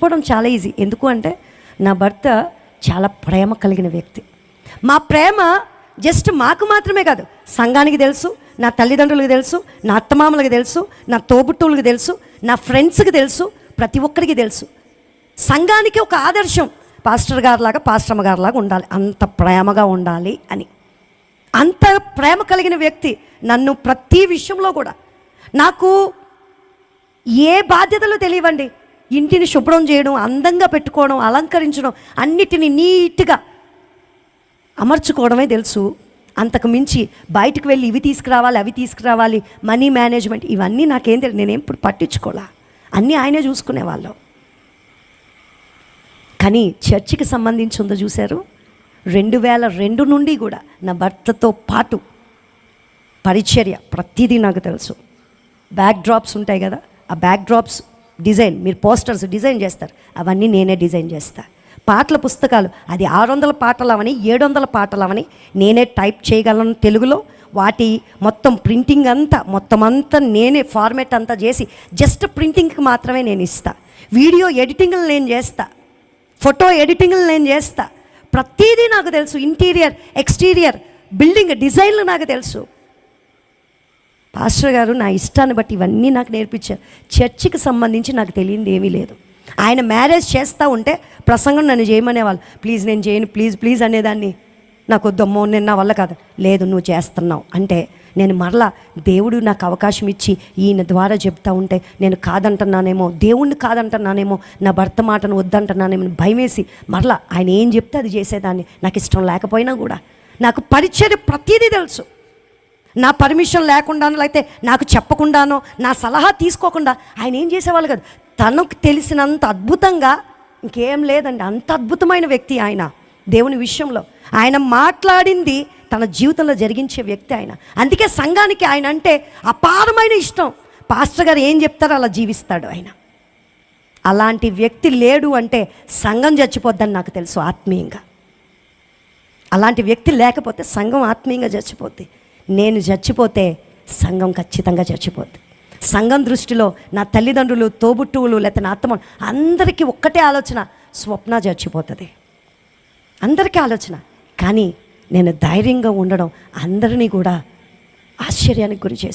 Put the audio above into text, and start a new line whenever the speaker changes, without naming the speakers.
చెప్పడం చాలా ఈజీ. ఎందుకు అంటే నా భర్త చాలా ప్రేమ కలిగిన వ్యక్తి. మా ప్రేమ జస్ట్ మాకు మాత్రమే కాదు సంఘానికి తెలుసు నా తల్లిదండ్రులకు తెలుసు నా అత్తమామలకు తెలుసు నా తోబుట్టువులకు తెలుసు నా ఫ్రెండ్స్కి తెలుసు ప్రతి ఒక్కరికి తెలుసు. సంఘానికి ఒక ఆదర్శం పాస్టర్ గారిలాగా పాస్టర్మ గారిలాగా ఉండాలి. అంత ప్రేమగా ఉండాలి అని. అంత ప్రేమ కలిగిన వ్యక్తి నన్ను ప్రతి విషయంలో కూడా. నాకు ఏ బాధ్యతలు తెలియవండి. ఇంటిని శుభ్రం చేయడం అందంగా పెట్టుకోవడం అలంకరించడం అన్నిటిని నీట్గా అమర్చుకోవడమే తెలుసు. అంతకు మించి బయటకు వెళ్ళి ఇవి తీసుకురావాలి అవి తీసుకురావాలి మనీ మేనేజ్మెంట్ ఇవన్నీ నాకేం తెలియదు నేనేం ఇప్పుడు పట్టించుకోలే. అన్నీ ఆయనే చూసుకునేవాళ్ళం కానీ చర్చికి సంబంధించి ఉందో చూశారు? రెండు వేల రెండు నుండి కూడా నా భర్తతో పాటు పరిచర్య ప్రతిదీ నాకు తెలుసు. బ్యాక్ డ్రాప్స్ ఉంటాయి కదా ఆ బ్యాక్ డ్రాప్స్ డిజైన్ మీరు పోస్టర్స్ డిజైన్ చేస్తారు. అవన్నీ నేనే డిజైన్ చేస్తాను పాటల పుస్తకాలు అది ఆరు వందల పాటలు అవని ఏడు వందల పాటలు అవని నేనే టైప్ చేయగలను తెలుగులో. వాటి మొత్తం ప్రింటింగ్ అంతా మొత్తం అంతా నేనే ఫార్మేట్ అంతా చేసి జస్ట్ ప్రింటింగ్కి మాత్రమే నేను ఇస్తా. వీడియో ఎడిటింగ్లు నేను చేస్తా. ఫోటో ఎడిటింగ్లు నేను చేస్తా. ప్రతిదీ నాకు తెలుసు. ఇంటీరియర్ ఎక్స్టీరియర్ బిల్డింగ్ డిజైన్లు నాకు తెలుసు. పాస్టర్ గారు నా ఇష్టాన్ని బట్టి ఇవన్నీ నాకు నేర్పించారు. చర్చికి సంబంధించి నాకు తెలియంది ఏమీ లేదు. ఆయన మ్యారేజ్ చేస్తూ ఉంటే ప్రసంగం నన్ను చేయమనేవాళ్ళు. ప్లీజ్ నేను చేయను ప్లీజ్ ప్లీజ్ అనేదాన్ని. నాకు వద్దమ్మో నేను నా వల్ల కాదు. లేదు నువ్వు చేస్తున్నావు. అంటే నేను మరలా దేవుడు నాకు అవకాశం ఇచ్చి ఈయన ద్వారా చెప్తా ఉంటే నేను కాదంటున్నానేమో దేవుణ్ణి కాదంటున్నానేమో నా భర్త మాటను వద్దంటున్నానేమో అని భయమేసి మరలా ఆయన ఏం చెప్తే అది చేసేదాన్ని. నాకు ఇష్టం లేకపోయినా కూడా. నాకు పరిచయం ప్రతిదీ తెలుసు. నా పర్మిషన్ లేకుండానో లేకపోతే నాకు చెప్పకుండానో నా సలహా తీసుకోకుండా ఆయన ఏం చేసేవాళ్ళు కాదు. తనకు తెలిసినంత అద్భుతంగా ఇంకేం లేదండి అంత అద్భుతమైన వ్యక్తి ఆయన దేవుని విషయంలో. ఆయన మాట్లాడింది తన జీవితంలో జరిగించే వ్యక్తి ఆయన. అందుకే సంఘానికి ఆయన అంటే అపారమైన ఇష్టం. పాస్టర్ గారు ఏం చెప్తారో అలా జీవిస్తాడు ఆయన. అలాంటి వ్యక్తి లేడు అంటే సంఘం చచ్చిపోద్దని నాకు తెలుసు ఆత్మీయంగా. అలాంటి వ్యక్తి లేకపోతే సంఘం ఆత్మీయంగా చచ్చిపోద్ది. నేను చచ్చిపోతే సంఘం ఖచ్చితంగా చచ్చిపోద్ది. సంఘం దృష్టిలో నా తల్లిదండ్రులు తోబుట్టువులు లేకపోతే నా అత్తమ్మ అందరికీ ఒక్కటే ఆలోచన స్వప్న చచ్చిపోతుంది. అందరికీ ఆలోచన. కానీ నేను ధైర్యంగా ఉండడం అందరినీ కూడా ఆశ్చర్యానికి గురి చేసి